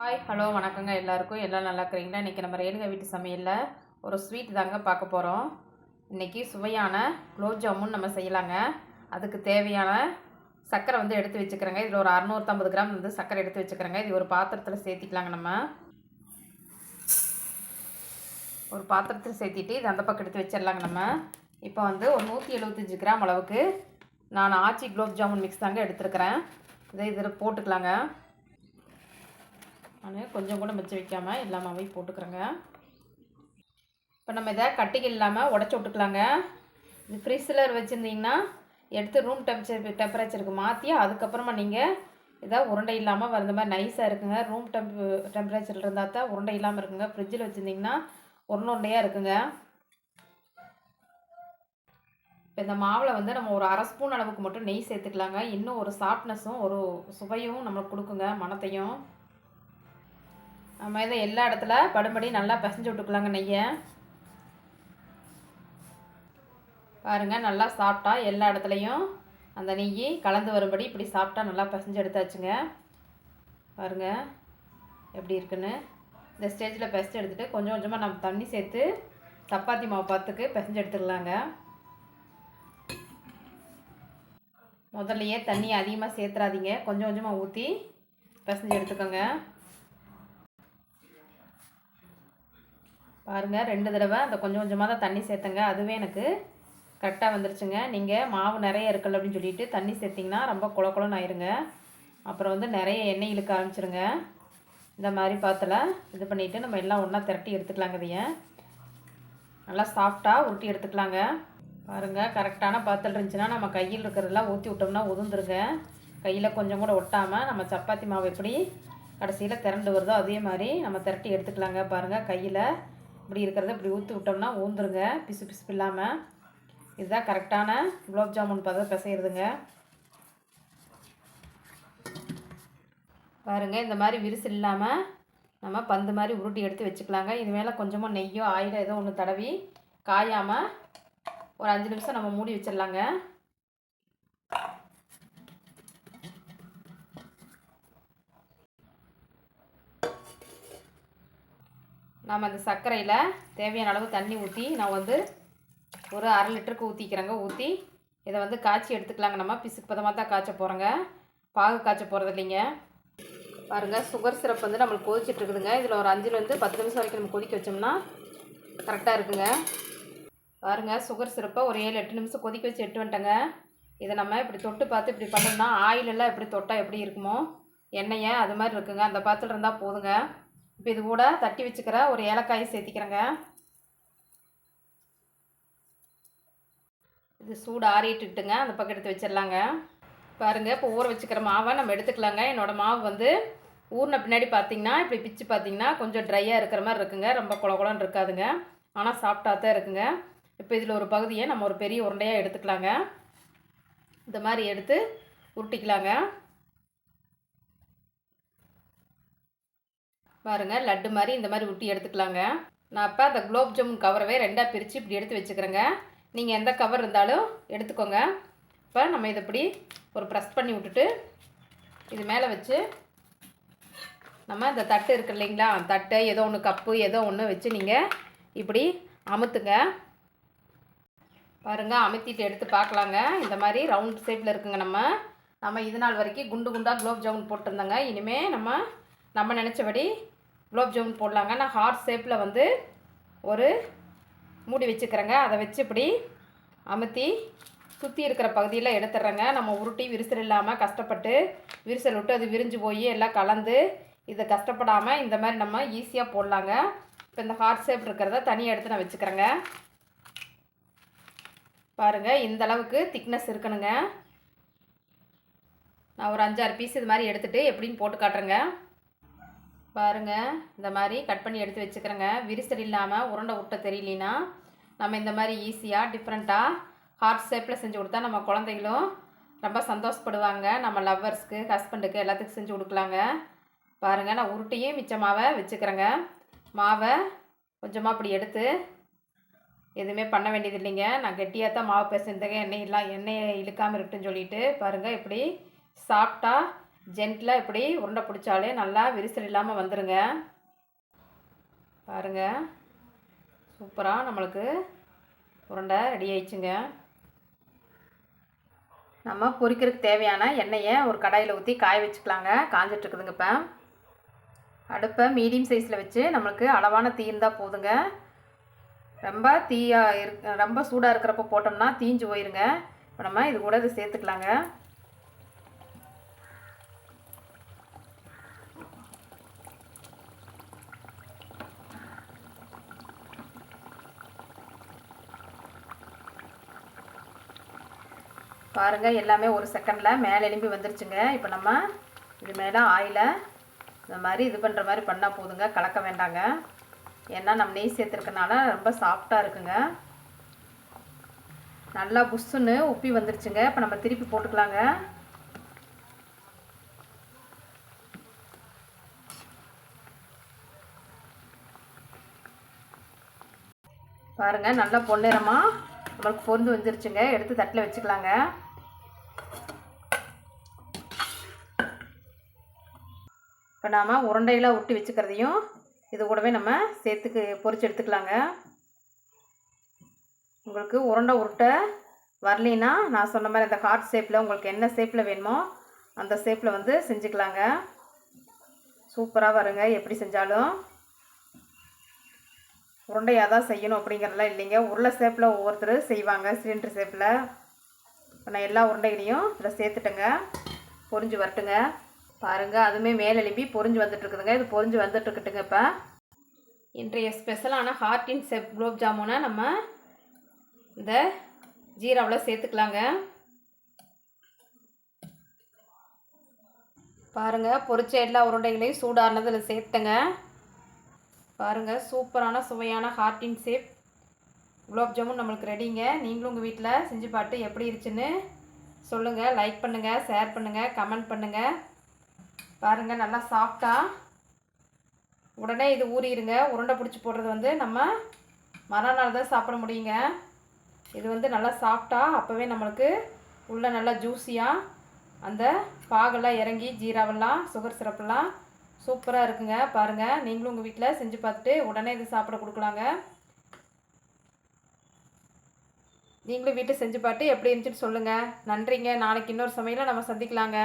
Hi hello வணக்கங்க எல்லாருக்கும். எல்லாம் நல்லா இருக்கிறீங்களா? இன்றைக்கி நம்ம ரேணுகா வீட்டு சமையலில் ஒரு ஸ்வீட் தாங்க பார்க்க போகிறோம் இன்றைக்கி சுவையான குலோப் ஜாமுன் நம்ம செய்யலாங்க. அதுக்கு தேவையான சர்க்கரை வந்து எடுத்து வச்சுக்கிறேங்க. இதில் ஒரு அறநூற்றம்பது கிராம் வந்து சர்க்கரை எடுத்து வச்சுக்கிறேங்க. இது ஒரு பாத்திரத்தில் சேர்த்திக்கலாங்க நம்ம. ஒரு பாத்திரத்தில் சேர்த்திட்டு இது அந்த பக்கம் எடுத்து வச்சிடலாங்க நம்ம. இப்போ வந்து ஒரு நூற்றி எழுபத்தஞ்சி கிராம் அளவுக்கு நான் ஆச்சி குலோப் ஜாமுன் மிக்ஸ் தாங்க எடுத்துருக்கிறேன். இதை இதில் போட்டுக்கலாங்க. நான் கொஞ்சம் கூட மிச்சம் வைக்காமல் எல்லாமே போட்டுக்கிறேங்க. இப்போ நம்ம இதை கட்டிகள் இல்லாமல் உடச்சி விட்டுக்கலாங்க. இது ஃப்ரிஸ்லர் வச்சுருந்தீங்கன்னா எடுத்து ரூம் டெம்பரேச்சர் டெம்பரேச்சருக்கு மாற்றி அதுக்கப்புறமா நீங்கள் இதாக உருண்டை இல்லாமல் வந்த மாதிரி நைஸாக இருக்குங்க. ரூம் டெம்ப் டெம்பரேச்சரில் இருந்தால் தான் உருண்டை இல்லாமல் இருக்குங்க. ஃப்ரிட்ஜில் வச்சுருந்தீங்கன்னா உருண்டை உருண்டையாக இருக்குங்க. இப்போ இந்த மாவில் வந்து நம்ம ஒரு அரை ஸ்பூன் அளவுக்கு மட்டும் நெய் சேர்த்துக்கலாங்க. இன்னும் ஒரு சாஃப்ட்னஸும் ஒரு சுவையும் நம்மளுக்கு கொடுக்குங்க மனத்தையும். நம்ம இதை எல்லா இடத்துல படும்படி நல்லா பிசைஞ்சு விட்டுக்கலாங்க நெய்யை. பாருங்கள் நல்லா சாப்பிட்டா எல்லா இடத்துலையும் அந்த நெய் கலந்து வரும்படி இப்படி சாப்பிட்டா நல்லா பிசைஞ்சு எடுத்தாச்சுங்க. பாருங்கள் எப்படி இருக்குன்னு. இந்த ஸ்டேஜில் பிசைஞ்சு எடுத்துகிட்டு கொஞ்சம் கொஞ்சமாக நம்ம தண்ணி சேர்த்து சப்பாத்தி மாவு பார்த்துக்கு பிசைஞ்சு எடுத்துக்கலாங்க. முதல்லையே தண்ணி அதிகமாக சேர்த்துறாதீங்க. கொஞ்சம் கொஞ்சமாக ஊற்றி பிசைஞ்சு எடுத்துக்கோங்க. பாருங்கள் ரெண்டு தடவை அந்த கொஞ்சம் கொஞ்சமாக தான் தண்ணி சேர்த்துங்க. அதுவே எனக்கு கரெக்டாக வந்துருச்சுங்க. நீங்கள் மாவு நிறைய இருக்கல அப்படின்னு சொல்லிட்டு தண்ணி சேர்த்திங்கன்னா ரொம்ப குள குளன்னு ஆயிருங்க. அப்புறம் வந்து நிறைய எண்ணெய் இழுக்க ஆரம்பிச்சிருங்க. இந்த மாதிரி பாத்தில் இது பண்ணிவிட்டு நம்ம எல்லாம் ஒன்றா திரட்டி எடுத்துக்கலாங்க இதைய. நல்லா சாஃப்டாக உருட்டி எடுத்துக்கலாங்க. பாருங்கள் கரெக்டான பாத்தில் இருந்துச்சுன்னா நம்ம கையில் இருக்கிறதெல்லாம் ஊற்றி விட்டோம்னா உதுந்துருங்க கையில் கொஞ்சம் கூட ஒட்டாமல் நம்ம சப்பாத்தி மாவு எப்படி கடைசியில் திரண்டு வருதோ அதே மாதிரி நம்ம திரட்டி எடுத்துக்கலாங்க. பாருங்கள் கையில் இப்படி இருக்கிறத இப்படி ஊற்றி விட்டோம்னா ஊந்துருங்க. பிசு பிசுப்பு இல்லாமல் இதுதான் கரெக்டான குலோப் ஜாமுன் பதம் பிசைகிறதுங்க பாருங்கள் இந்த மாதிரி விரிசு இல்லாமல் நம்ம பந்து மாதிரி உருட்டி எடுத்து வச்சுக்கலாங்க. இது மேலே கொஞ்சமாக நெய்யோ ஆயிலோ ஏதோ ஒன்று தடவி காயாமல் ஒரு அஞ்சு நிமிஷம் நம்ம மூடி வச்சிடலாங்க. நம்ம இந்த சர்க்கரையில் தேவையான அளவு தண்ணி ஊற்றி நான் வந்து ஒரு அரை லிட்டருக்கு ஊற்றிக்கிறேங்க ஊற்றி இதை வந்து காய்ச்சி எடுத்துக்கலாங்க நம்ம. பிசுக்கு பதமாக தான் காய்ச்ச போகிறோங்க பாகு காய்ச்ச போகிறது இல்லைங்க. பாருங்கள் சுகர் சிரப் வந்து நம்மளுக்கு கொதிச்சுட்டு இருக்குதுங்க. இதில் ஒரு அஞ்சுலேருந்து பத்து நிமிஷம் வரைக்கும் நம்ம கொதிக்க வச்சோம்னா கரெக்டாக இருக்குங்க. பாருங்கள் சுகர் சிரப்பை ஒரு ஏழு எட்டு நிமிஷம் கொதிக்க வச்சு எட்டு வந்துட்டேங்க. இதை நம்ம இப்படி தொட்டு பார்த்து இப்படி பண்ணோம்னா ஆயிலெல்லாம் எப்படி தொட்டால் எப்படி இருக்குமோ எண்ணெயை அது மாதிரி இருக்குங்க. அந்த பாத்திரம் இருந்தால் போதுங்க. இப்போ இது கூட தட்டி வச்சுக்கிற ஒரு ஏலக்காய் சேர்த்திக்கிறேங்க. இது சூடு ஆறிட்டுக்கிட்டுங்க அந்த பக்கம் எடுத்து வச்சிடலாங்க. பாருங்கள் இப்போ ஊற வச்சுக்கிற மாவை நம்ம எடுத்துக்கலாங்க. என்னோடய மாவு வந்து ஊறின பின்னாடி பார்த்தீங்கன்னா இப்படி பிச்சு பார்த்தீங்கன்னா கொஞ்சம் ட்ரையாக இருக்கிற மாதிரி இருக்குங்க. ரொம்ப குள இருக்காதுங்க. ஆனால் சாப்பிட்டா தான் இருக்குங்க. இப்போ இதில் ஒரு பகுதியை நம்ம ஒரு பெரிய உருண்டையாக எடுத்துக்கலாங்க. இந்த மாதிரி எடுத்து உருட்டிக்கலாங்க. பாருங்கள் லட்டு மாதிரி இந்த மாதிரி ஊட்டி எடுத்துக்கலாங்க. நான் இப்போ அந்த குலோப் ஜாமுன் கவரவே ரெண்டாக பிரித்து இப்படி எடுத்து வச்சுக்கிறேங்க. நீங்கள் எந்த கவர் இருந்தாலும் எடுத்துக்கோங்க. இப்போ நம்ம இதை இப்படி ஒரு ப்ரெஸ் பண்ணி விட்டுட்டு இது மேலே வச்சு நம்ம இந்த தட்டு இருக்கு இல்லைங்களா? தட்டு ஏதோ ஒன்று கப்பு ஏதோ ஒன்று வச்சு நீங்கள் இப்படி அமுத்துங்க. பாருங்கள் அமுத்திட்டு எடுத்து பார்க்கலாங்க. இந்த மாதிரி ரவுண்ட் ஷேப்பில் இருக்குங்க நம்ம. நம்ம இது நாள் வரைக்கும் குண்டு குண்டாக குலோப் ஜாமுன் போட்டிருந்தோங்க. இனிமேல் நம்ம நம்ம நினச்சபடி குலோப் ஜாமுன் போடலாங்க. நான் ஹார்ட் ஷேப்பில் வந்து ஒரு மூடி வச்சுக்கிறேங்க. அதை வச்சு இப்படி அமுத்தி சுற்றி இருக்கிற பகுதியில் எடுத்துடுறேங்க நம்ம உருட்டி விரிசல் இல்லாமல் கஷ்டப்பட்டு விரிசல் விட்டு அது விரிஞ்சு போய் எல்லாம் கலந்து இதை கஷ்டப்படாமல் இந்த மாதிரி நம்ம ஈஸியாக போடலாங்க. இப்போ இந்த ஹார்ட் ஷேப் இருக்கிறத தனியாக எடுத்து நான் வச்சுக்கிறேங்க. பாருங்கள் இந்த அளவுக்கு திக்னஸ் இருக்கணுங்க. நான் ஒரு அஞ்சாறு பீஸ் இது மாதிரி எடுத்துகிட்டு எப்படின்னு போட்டு காட்டுறேங்க. பாருங்கள் இந்த மாதிரி கட் பண்ணி எடுத்து வச்சுக்கிறேங்க. விரிசல் இல்லாமல் உருண்டை விட்ட தெரியலனா நம்ம இந்த மாதிரி ஈஸியாக டிஃப்ரெண்ட்டாக ஹார்ட் ஷேப்பில் செஞ்சு கொடுத்தா நம்ம குழந்தைகளும் ரொம்ப சந்தோஷப்படுவாங்க. நம்ம லவ்வர்ஸ்க்கு ஹஸ்பண்டுக்கு எல்லாத்துக்கும் செஞ்சு கொடுக்கலாங்க. பாருங்கள் நான் உருட்டியும் மிச்ச மாவை வச்சுக்கிறேங்க. மாவை கொஞ்சமாக அப்படி எடுத்து எதுவுமே பண்ண வேண்டியது இல்லைங்க. நான் கெட்டியாக தான் மாவு பேசியிருந்தேங்க எண்ணெய் இல்லை எண்ணெயை இழுக்காமல் இருக்குன்னு சொல்லிட்டு பாருங்கள் இப்படி சாப்பிட்டா ஜென்டிலாக இப்படி உருண்டை பிடிச்சாலே நல்லா விரிசல் இல்லாமல் வந்துடுங்க பாருங்க. சூப்பராக நம்மளுக்கு உருண்டை ரெடி ஆயிடுச்சுங்க. நம்ம பொரிக்கிறதுக்கு தேவையான எண்ணெயை ஒரு கடாயில் ஊற்றி காய வச்சுக்கலாங்க. காஞ்சிட்ருக்குதுங்க இப்போ. அடுப்பை மீடியம் சைஸில் வச்சு நம்மளுக்கு அளவான தீ இருந்தால் போதுங்க. ரொம்ப தீயாக இரு ரொம்ப சூடாக இருக்கிறப்ப போட்டோம்னா தீஞ்சு போயிருங்க. இப்போ நம்ம இது கூட இது சேர்த்துக்கலாங்க. பாருங்கள் எல்லாமே ஒரு செகண்டில் மேலே எலும்பி வந்துருச்சுங்க. இப்போ நம்ம இது மேலே ஆயிலை இந்த மாதிரி இது பண்ணுற மாதிரி பண்ணால் போதுங்க. கலக்க வேண்டாங்க. ஏன்னா நம்ம நெய் சேர்த்துருக்கனால ரொம்ப சாஃப்டாக இருக்குங்க. நல்லா புஷ்ஷுன்னு உப்பி வந்துருச்சுங்க. இப்போ நம்ம திருப்பி போட்டுக்கலாங்க. பாருங்கள் நல்லா பொன்னிறமாக நம்மளுக்கு பொருந்து வந்துருச்சுங்க. எடுத்து தட்டில் வச்சுக்கலாங்க. இப்போ நாம் உருண்டையெல்லாம் உருட்டி வச்சுக்கிறதையும் இது கூடவே நம்ம சேர்த்துக்கு பொறிச்சு எடுத்துக்கலாங்க. உங்களுக்கு உருண்டை உருட்டை வரலின்னா நான் சொன்ன மாதிரி அந்த ஹார்ட் ஷேப்பில் உங்களுக்கு என்ன ஷேப்பில் வேணுமோ அந்த ஷேப்பில் வந்து செஞ்சுக்கலாங்க. சூப்பராக வருங்க எப்படி செஞ்சாலும். உருண்டையாக தான் செய்யணும் அப்படிங்கிறதெல்லாம் இல்லைங்க. உருளை ஷேப்பில் ஒவ்வொருத்தர் செய்வாங்க சிலிண்டர் ஷேப்பில் இப்போ நான் எல்லா உருண்டைகளையும் இதில் சேர்த்துட்டேங்க. பொரிஞ்சு வரட்டுங்க. பாருங்கள் அதுவுமே மேலெலும்பி பொறிஞ்சு பொரிஞ்சு வந்துட்டுருக்குதுங்க. இது பொரிஞ்சு வந்துட்டுருக்குட்டுங்க இப்போ. இன்றைய ஸ்பெஷலான ஹார்டின் செப் குலோப் ஜாமுனை நம்ம இந்த ஜீராவில் சேர்த்துக்கலாங்க. பாருங்கள் பொரிச்ச எல்லா உருண்டைகளையும் சூடானதில் சேர்த்துங்க பாருங்கள் சூப்பரான சுவையான ஹார்டின் ஷேப் குலோப் ஜாமுன் நம்மளுக்கு ரெடிங்க நீங்களும் உங்கள் வீட்டில் செஞ்சு பாட்டு எப்படி இருச்சுன்னு சொல்லுங்கள் லைக் பண்ணுங்கள் ஷேர் பண்ணுங்கள் கமெண்ட் பண்ணுங்கள் பாருங்கள் நல்லா சாஃப்டாக உடனே இது ஊறிடுங்க உருண்டை பிடிச்சி போடுறது வந்து நம்ம மறுநாள் தான் சாப்பிட முடியுங்க. இது வந்து நல்லா சாஃப்டாக அப்போவே நம்மளுக்கு உள்ளே நல்லா ஜூஸியாக அந்த பாகெல்லாம் இறங்கி ஜீராவெல்லாம் சுகர் சிரப்பெல்லாம் சூப்பராக இருக்குங்க. பாருங்கள் நீங்களும் உங்கள் வீட்டில் செஞ்சு பார்த்துட்டு உடனே இது சாப்பிட கொடுக்கலாங்க. நீங்களும் வீட்டில் செஞ்சு பார்த்து எப்படி இருந்துச்சுன்னு சொல்லுங்கள் நன்றிங்க. நாளைக்கு இன்னொரு சமையலாக நம்ம சந்திக்கலாங்க.